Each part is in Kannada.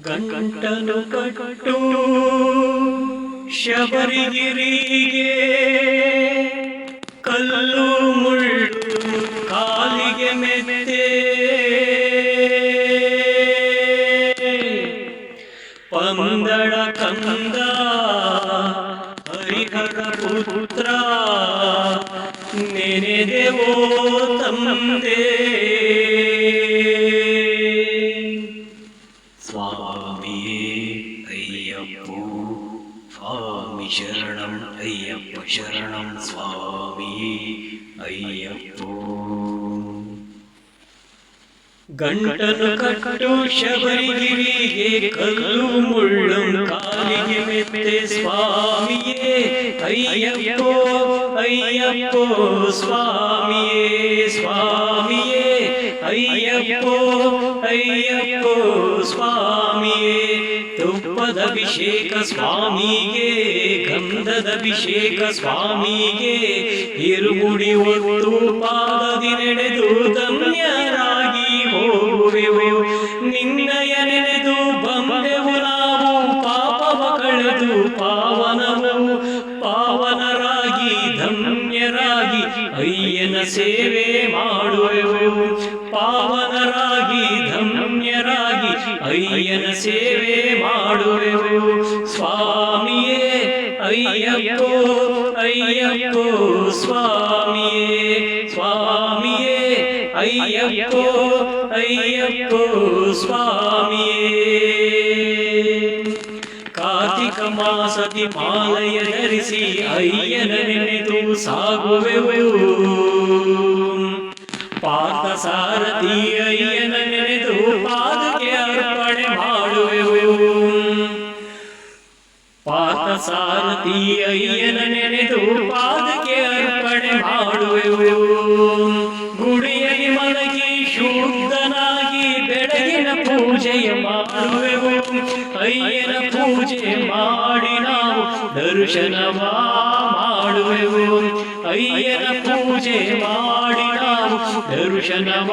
ಗಂಟಲು ಕಟ್ಟು ಶಬರಿಗಿರಿಗೆ ಕಲ್ಲು ಮುಳ್ಳು ಕಾಲಿಗೆ ಮೆದೆ ಪಂದಳ ಕಂದ ಹರಿಹರ ಪುತ್ರ ನೆನೆದೆವೋ ತಂದೆ. ಸ್ವಾಮಿಯೇ ಅಯ್ಯಪ್ಪೋ ಸ್ವಾಮಿ ಶರಣಂ ಅಯ್ಯಪ್ಪ ಶರಣಂ ಸ್ವಾಮಿಯೇ ಅಯ್ಯಪ್ಪೋ ಗಂಟಲು ಕಟ್ಟು ಶಬರಿಗಿರಿಗೆ ಕಲ್ಲು ಮುಳ್ಳು ಮೆತ್ತೆ ಸ್ವಾಮಿಯೇ, ಅಯ್ಯಪ್ಪೋ ಅಯ್ಯಪ್ಪೋ, ಸ್ವಾಮಿಯೇ ಸ್ವಾಮಿಯೇ, ಅಯ್ಯಪ್ಪೋ ಅಯ್ಯಪ್ಪೋ, ಸ್ವಾಮಿಯೇ. ತುಪ್ಪದ ಅಭಿಷೇಕ ಸ್ವಾಮಿಗೆ, ಗಂಧದ ಅಭಿಷೇಕ ಸ್ವಾಮಿಗೆ, ಇರುಗುಡಿ ಒಂದು ಪಾದದಿ ಅಯ್ಯನ ಸೇವೆ ಮಾಡುವೆವು ಪಾವನರಾಗಿ ಧನ್ಯರಾಗಿ ಅಯ್ಯನ ಸೇವೆ ಮಾಡುವೆವು ಸ್ವಾಮಿಯೇ ಅಯ್ಯಪ್ಪೋ ಅಯ್ಯಪ್ಪೋ ಸ್ವಾಮಿಯೇ ಸ್ವಾಮಿಯೇ ಅಯ್ಯಪ್ಪೋ ಅಯ್ಯಪ್ಪೋ ಸ್ವಾಮಿಯೇ ಕಾರ್ತಿಕ ಮಾಸತಿ ಮಾಲಯ ಧರಿಸಿ ಅಯ್ಯನ ನೆನೆದು ಸಾಗುವೆವು. ಪಾತ ಸಾರಥಿ ಅಯ್ಯನ ನೆನೆದು ಪಾದಕ್ಕೆ ಅರ್ಪಣೆ ಮಾಡುವೆವು. ಪಾತ ಸಾರಥಿ ಅಯ್ಯನ ನೆನೆದು ಪಾದಕ್ಕೆ ಅರ್ಪಣೆ ಮಾಡುವೆವು. ಗುಡಿಯಲ್ಲಿ ಮಲಗಿ ಶುದ್ಧ ಪೂಜೆಯ ಮಾಡುವೆವು ಅಯ್ಯನ ಪೂಜೆ ಮಾಡಿ ನಾವು ದರ್ಶನವ ಮಾಡುವೆವು ಅಯ್ಯನ ಪೂಜೆ ಮಾಡಿ ನಾವು ದರ್ಶನವ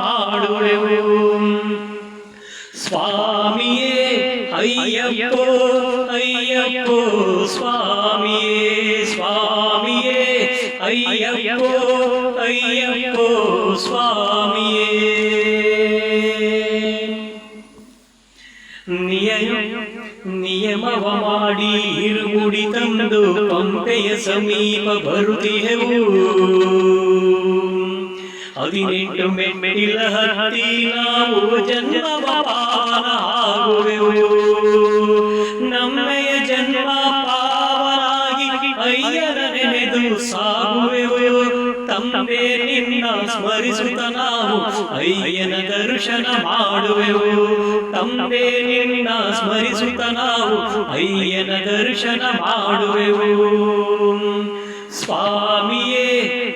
ಮಾಡುವೆವು ಸ್ವಾಮಿಯೇ ಅಯ್ಯಪ್ಪೋ ಅಯ್ಯಪ್ಪೋ ಸ್ವಾಮಿಯೇ ಸ್ವಾಮಿಯೇ ಅಯ್ಯಪ್ಪೋ ಅಯ್ಯಪ್ಪೋ ಸ್ವಾಮಿಯೇ ನಿಯಮವ ಮಾಡಿ ಇರುಗುಡಿ ತಂದು ಪಂಪೆಯ ಸಮೀಪ ಬರುತ್ತಿಹೆವು ಹದಿನೆಂಟು ಮೆಟ್ಟಿಲ ಹತ್ತಿ ನಾವು ಜನ್ಮ ಆಗುವೆವು. ನಮ್ಮೆಯ ಜನ್ಮ ಪಾವನಾಗಿ ಅಯ್ಯನ ನೆನೆದು ಸಾಗುವೆವು. ತಂದೆ, ನಿನ್ನ ಸ್ಮರಿಸುತ್ತ ನಾವು ಅಯ್ಯನ ದರ್ಶನ ಮಾಡುವೆವು. ತಂದೆ ನಿನ್ನ ಸ್ಮರಿಸುತ್ತ ನಾವು ಅಯ್ಯನ ದರ್ಶನ ಮಾಡುವೆವು. ಸ್ವಾಮಿಯೇ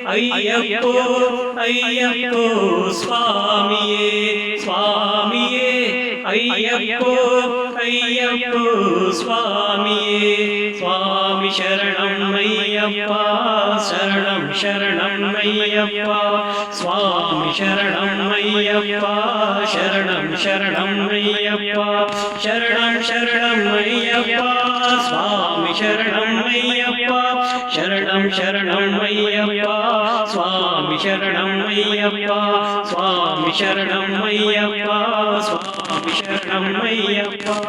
ಅಯ್ಯಪ್ಪೋ ಅಯ್ಯಪ್ಪೋ ಸ್ವಾಮಿಯೇ ಸ್ವಾಮಿಯೇ ಅಯ್ಯಪ್ಪೋ अय्यप स्वामी स्वामी शरण्यप्पा शरण शरण्यप्पा स्वामी शरण्यप्पा शरण शरण्यप्पा शरण शरण्यप्पा स्वामी शरण्यप्पा शरण शरण्यप्पा स्वामी शरण्यप्पा स्वामी शरण्यप्पा स्वामी शरण्यप्पा